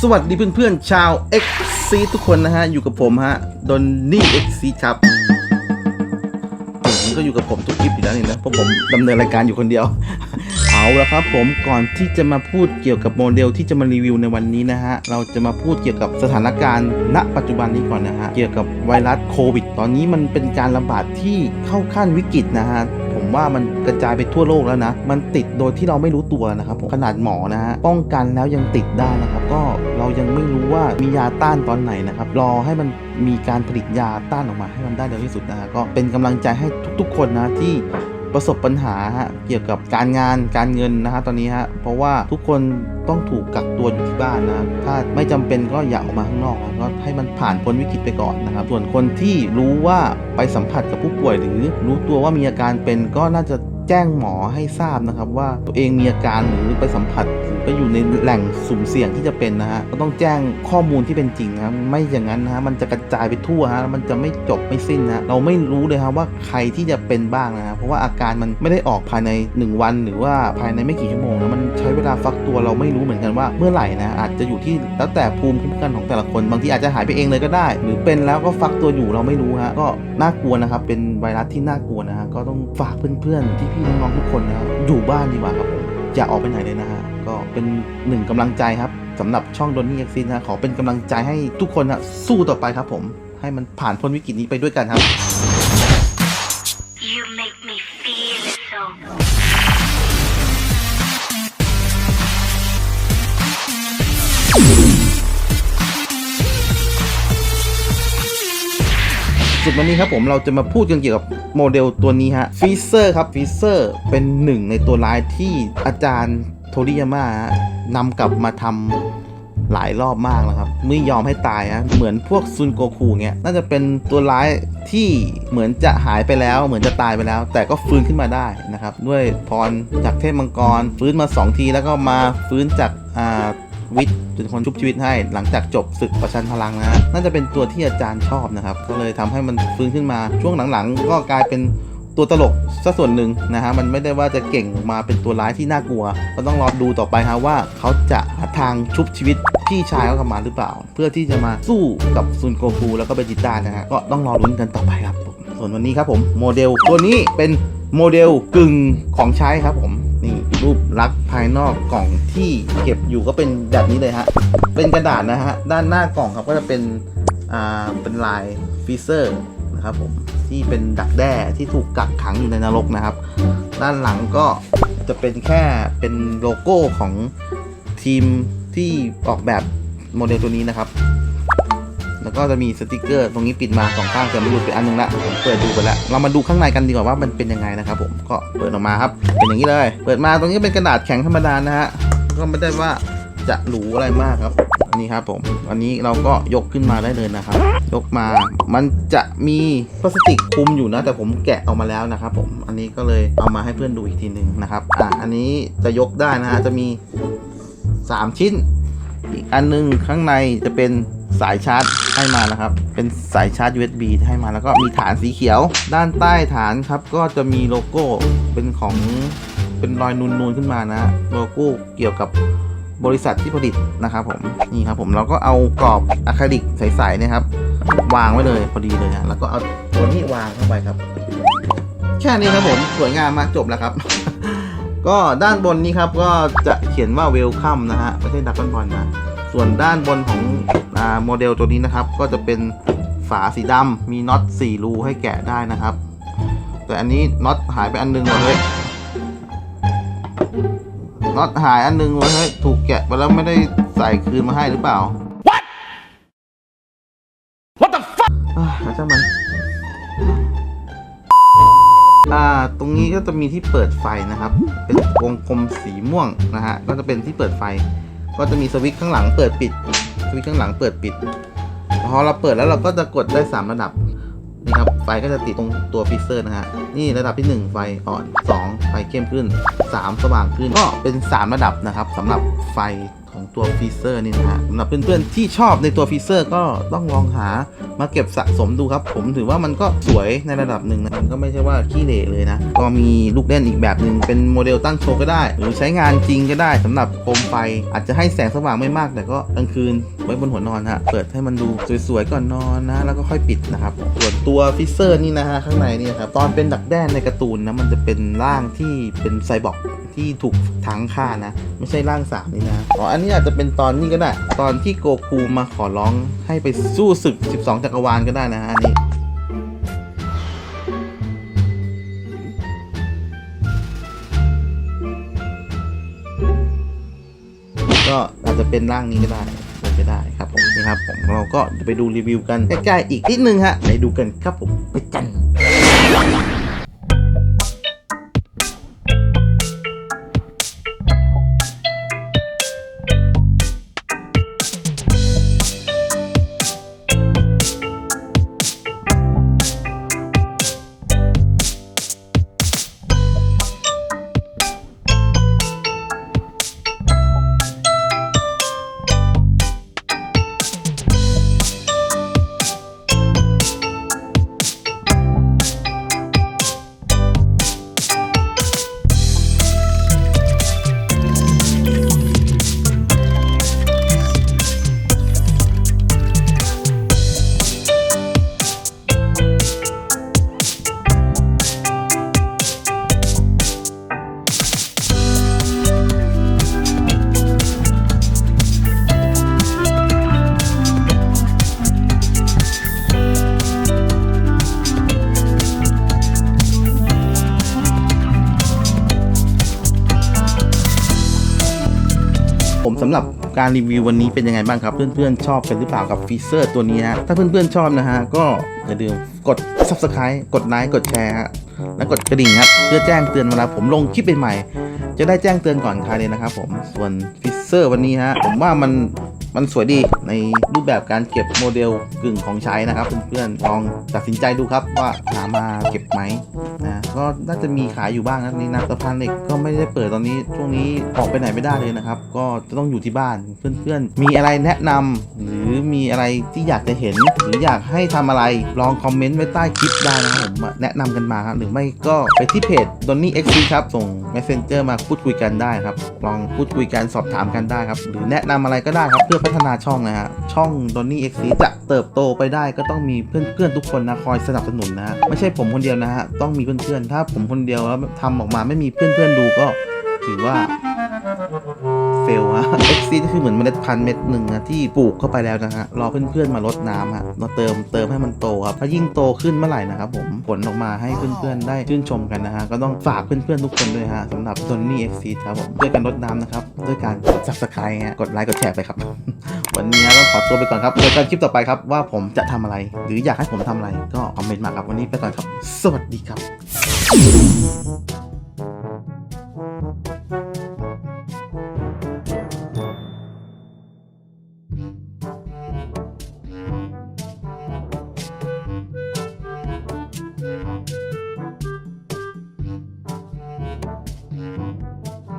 สวัสดีเพื่อนๆชาว x c ทุกคนนะฮะ อยู่กับผมฮะดอนนี่ x c ครับผมก็อยู่กับผมทุกคลิปอยู่แล้วนี่นะเพราะผมดำเนินรายการอยู่คนเดียว เอาละครับผมก่อนที่จะมาพูดเกี่ยวกับโมเดลที่จะมารีวิวในวันนี้นะฮะ เราจะมาพูดเกี่ยวกับสถานการณ์ณ ปัจจุบันนี้ก่อนนะฮะ เกี่ยวกับไวรัสโควิด ตอนนี้มันเป็นการระบาดที่เข้าขั้นวิกฤตนะฮะ ผมว่ามันกระจายไปทั่วโลกแล้วนะ มันติดโดยที่เราไม่รู้ตัวนะครับผมขนาดหมอนะฮะป้องกันแล้วยังติดได้นะครับ ก็เรายังไม่รู้ว่ามียาต้านตอนไหนนะครับรอให้มันมีการผลิตยาต้านออกมาให้มันได้เร็วที่สุดนะฮะก็เป็นกำลังใจให้ทุกๆ คนนะที่ ประสบปัญหาฮะเกี่ยวกับการงานการเงินนะฮะตอนนี้ฮะเพราะว่าทุกคนต้องถูกกักตัวอยู่ที่บ้านนะถ้าไม่จำเป็นก็อย่าออกมาข้างนอกนะก็ให้มันผ่านพ้นวิกฤตไปก่อนนะครับส่วนคนที่รู้ว่าไปสัมผัสกับผู้ป่วยหรือรู้ตัวว่ามีอาการเป็นก็น่าจะ แจ้งหมอให้ทราบนะครับว่าตัวเองมีอาการหรือไปสัมผัสหรือไปอยู่ในแหล่งสุ่มเสี่ยงที่จะเป็นนะฮะก็ต้องแจ้งข้อมูลที่เป็นจริงนะครับไม่อย่างนั้นนะฮะมันจะกระจายไปทั่วฮะมันจะไม่จบไม่สิ้นนะเราไม่รู้เลยครับว่าใครที่จะเป็นบ้างนะฮะเพราะว่าอาการมันไม่ได้ออกภายใน 1 วัน หรือว่าภายในไม่กี่ชั่วโมงนะมันใช้เวลาฟักตัวเราไม่รู้เหมือนกันว่าเมื่อไหร่นะอาจจะอยู่ที่แล้วแต่ภูมิคุ้มกันของแต่ละคนบางทีอาจจะหายไปเองเลยก็ได้ หรือเป็นแล้วก็ฟักตัวอยู่เราไม่รู้ฮะก็น่ากลัวนะครับเป็นไวรัสที่น่ากลัวนะฮะก็ต้องฝากเพื่อนๆที่พี่ๆน้องๆทุกคนนะอยู่บ้านดีกว่าครับผมอย่าออกไปไหนเลยนะฮะก็เป็นหนึ่งกำลังใจครับสำหรับช่องดนนี่เอ็กซินนะขอเป็นกำลังใจให้ทุกคนนะสู้ต่อไปครับผมให้มันผ่านพ้นวิกฤตนี้ไปด้วยกันครับ สุดวันนี้ครับผมเราจะมาพูดกันเกี่ยวกับโมเดลตัวนี้ฮะฟีเซอร์ครับฟีเซอร์เป็นหนึ่งในตัวร้ายที่อาจารย์โทริยาม่าฮะนำกลับมาทำหลายรอบมากแล้วครับไม่ยอมให้ตายฮะเหมือนพวกซุนโกคูเงี้ยน่าจะเป็นตัวร้ายที่เหมือนจะหายไปแล้ว เหมือนจะตายไปแล้ว แต่ก็ฟื้นขึ้นมาได้นะครับ ด้วยพรจากเทพมังกรฟื้นมา 2 ทีแล้วก็มาฟื้นจากอ่า วิทย์เป็นคนชุบชีวิตให้ หลังจากจบศึกประชันพลังนะฮะน่าจะเป็นตัวที่อาจารย์ชอบนะครับ ก็เลยทำให้มันฟื้นขึ้นมาช่วงหลังๆ ก็กลายเป็นตัวตลกซะส่วนหนึ่งนะฮะมันไม่ได้ว่าจะเก่งมาเป็นตัวร้ายที่น่ากลัว ก็ต้องรอดูต่อไปฮะว่าเขาจะหาทางชุบชีวิตพี่ชายเขากลับมาหรือเปล่า เพื่อที่จะมาสู้กับซุนโกคูแล้วก็เบจิต้านะฮะก็ต้องรอลุ้นกันต่อไปครับผมส่วนวันนี้ครับผมโมเดลตัวนี้เป็นโมเดลกึ่งของใช้ครับผม นี่รูปลักษณ์ภายนอกกล่องที่เก็บอยู่ก็เป็นแบบนี้เลยฮะ เป็นกระดาษนะฮะ ด้านหน้ากล่องครับก็จะเป็นอ่าเป็นลายฟีเซอร์นะครับผมที่เป็นดักแด้ที่ถูกกักขังอยู่ในนรกนะครับ ด้านหลังก็จะเป็นแค่เป็นโลโก้ของทีมที่ออกแบบโมเดลตัวนี้นะครับ แล้วก็จะมีสติกเกอร์ตรงนี้ปิดมาสองข้างแต่มันหลุดไปอันนึงละผมเปิดดูไปแล้วเรามาดูข้างในกันดีกว่าว่ามันเป็นยังไงนะครับผมก็เปิดออกมาครับเป็นอย่างนี้เลย เปิดมาตรงนี้เป็นกระดาษแข็งธรรมดานะฮะก็ไม่ได้ว่าจะหรูอะไรมากครับนนี้ครับผมอันนี้เราก็ยกขึ้นมาได้เลยนะครับ ยกมา มันจะมีพลาสติกคลุมอยู่นะ แต่ผมแกะออกมาแล้วนะครับผม อันนี้ก็เลยเอามาให้เพื่อนดูอีกทีหนึ่งนะครับ อะ อันนี้จะยกได้นะฮะ จะมี 3 ชิ้น อีกอันนึงข้างในจะเป็น สายชาร์จให้มานะครับ เป็นสายชาร์จ USB ให้มาแล้วก็มีฐานสีเขียว ด้านใต้ฐานครับก็จะมีโลโก้เป็นของเป็นรอยนูนๆขึ้นมานะโลโก้เกี่ยวกับบริษัทที่ผลิตนะครับผมนี่ครับผมเราก็เอากรอบอะคริลิกใสๆนะครับ วางไว้เลยพอดีเลยฮะแล้วก็เอาตัวนี้วางเข้าไปครับ แค่นี้ครับผมสวยงามมากจบแล้วครับ ก็ด้านบนนี้ครับก็จะเขียนว่า welcome นะฮะไม่ใช่ดักบอลนะ ส่วนด้านบนของอ่าโมเดลตัวนี้นะครับ ก็จะเป็นฝาสีดำมีน็อต4รูให้แกะได้นะครับ แต่อันนี้น็อตหายไปอันนึงว่ะเฮ้ยน็อตหายอันนึงว่ะเฮ้ยถูกแกะไปแล้วไม่ได้ใส่คืนมาให้หรือเปล่า What What the fuck อ่าแล้วช่างมันอ่าตรงนี้ก็จะมีที่เปิดไฟนะครับ เป็นวงกลมสีม่วงนะฮะก็จะเป็นที่เปิดไฟ ก็จะมีสวิตช์ข้างหลังเปิดปิด สวิตช์ข้างหลังเปิดปิด พอเราเปิดแล้วเราก็จะกดได้ 3 ระดับนี่ครับ ไฟก็จะติดตรงตัวฟิเซอร์นะฮะ นี่ระดับที่ 1 ไฟอ่อน 2 ไฟเข้มขึ้น 3 สว่างขึ้น ก็เป็น 3 ระดับนะครับสำหรับไฟ ตัวฟีเซอร์นี่นะฮะสำหรับเพื่อนๆที่ชอบในตัวฟีเซอร์ก็ต้องลองหามาเก็บสะสมดูครับ ผมถือว่ามันก็สวยในระดับหนึ่งนะมันก็ไม่ใช่ว่าขี้เหร่เลยนะ ก็มีลูกเล่นอีกแบบหนึ่งเป็นโมเดลตั้งโชว์ก็ได้ หรือใช้งานจริงก็ได้สำหรับโคมไฟ อาจจะให้แสงสว่างไม่มาก แต่ก็กลางคืนไว้บนหัวนอนฮะเปิดให้มันดูสวยๆก่อนนอนนะ แล้วก็ค่อยปิดนะครับส่วนตัวฟิเซอร์นี่นะฮะข้างในนี่ครับตอนเป็นดักแด้ในการ์ตูนนะมันจะเป็นร่างที่เป็นไซบอร์ก ที่ถูกถังฆ่านะ ไม่ใช่ร่างสามนี่นะอ๋ออันนี้อาจจะเป็นตอนนี้ก็ได้ ตอนที่โกคูมาขอร้องให้ไปสู้ศึก 12 จักรวาลก็ได้นะฮะอันนี้ก็อาจจะเป็นร่างนี้ก็ได้เป็นไปได้ครับผมนี่ครับผมเราก็ไปดูรีวิวกันใกล้ๆอีกนิดนึงฮะไปดูกันครับผมไปกัน สำหรับการรีวิววันนี้เป็นยังไงบ้างครับ เพื่อนๆ ชอบกันหรือเปล่ากับฟีเซอร์ตัวนี้ฮะถ้าเพื่อนๆ ชอบนะฮะก็อย่าลืมกด subscribe กดไลค์กดแชร์ฮะและกดกระดิ่งครับ เพื่อแจ้งเตือนเวลาผมลงคลิปใหม่จะได้แจ้งเตือนก่อนใครเลยนะครับผมส่วนฟีเซอร์วันนี้ฮะผมว่ามัน มันสวยดีในรูปแบบการเก็บโมเดลกึ่งของใช้นะครับเพื่อนๆลองตัดสินใจดูครับว่าหามาเก็บไหมนะก็น่าจะมีขายอยู่บ้างนะนี่นะสะพานเหล็กก็ไม่ได้เปิดตอนนี้ช่วงนี้ออกไปไหนไม่ได้เลยนะครับ ก็จะต้องอยู่ที่บ้านเพื่อนๆ มีอะไรแนะนำหรือมีอะไรที่อยากจะเห็น หรืออยากให้ทำอะไรลองคอมเมนต์ไว้ใต้คลิปได้นะครับผมแนะนำกันมาครับหรือไม่ก็ไปที่เพจ Donny X ครับส่ง Messenger มาพูดคุยกันได้ครับลองพูดคุยกันสอบถามกันได้ครับ หรือแนะนำอะไรก็ได้ครับเพื่อพัฒนาช่องนะฮะ ช่องดอนนี่เอ็กซีจะเติบโตไปได้ก็ต้องมีเพื่อนๆทุกคนนะคอยสนับสนุนนะฮะไม่ใช่ผมคนเดียวนะฮะต้องมีเพื่อนๆถ้าผมคนเดียวแล้วทำออกมาไม่มีเพื่อนๆดูก็ถือว่า เฟลฮะ X ก็คือเหมือนเมล็ดพันธุ์เม็ดหนึ่งนะที่ปลูกเข้าไปแล้วนะฮะรอเพื่อนๆมารดน้ำฮะมาเติมเติมให้มันโตครับถ้ายิ่งโตขึ้นเมื่อไหร่นะครับผมผลออกมาให้เพื่อนๆได้ชื่นชมกันนะฮะก็ต้องฝากเพื่อนๆทุกคนด้วยฮะสำหรับ Donny X ครับผมด้วยการรดน้ำนะครับด้วยการกด subscribe ฮะกดไลค์กดแชร์ไปครับ วันนี้ก็ขอตัวไปก่อนครับเจอกันคลิปต่อไปครับว่าผมจะทำอะไร หรืออยากให้ผมทำอะไรก็คอมเมนต์มาครับวันนี้ไปก่อนครับ สวัสดีครับ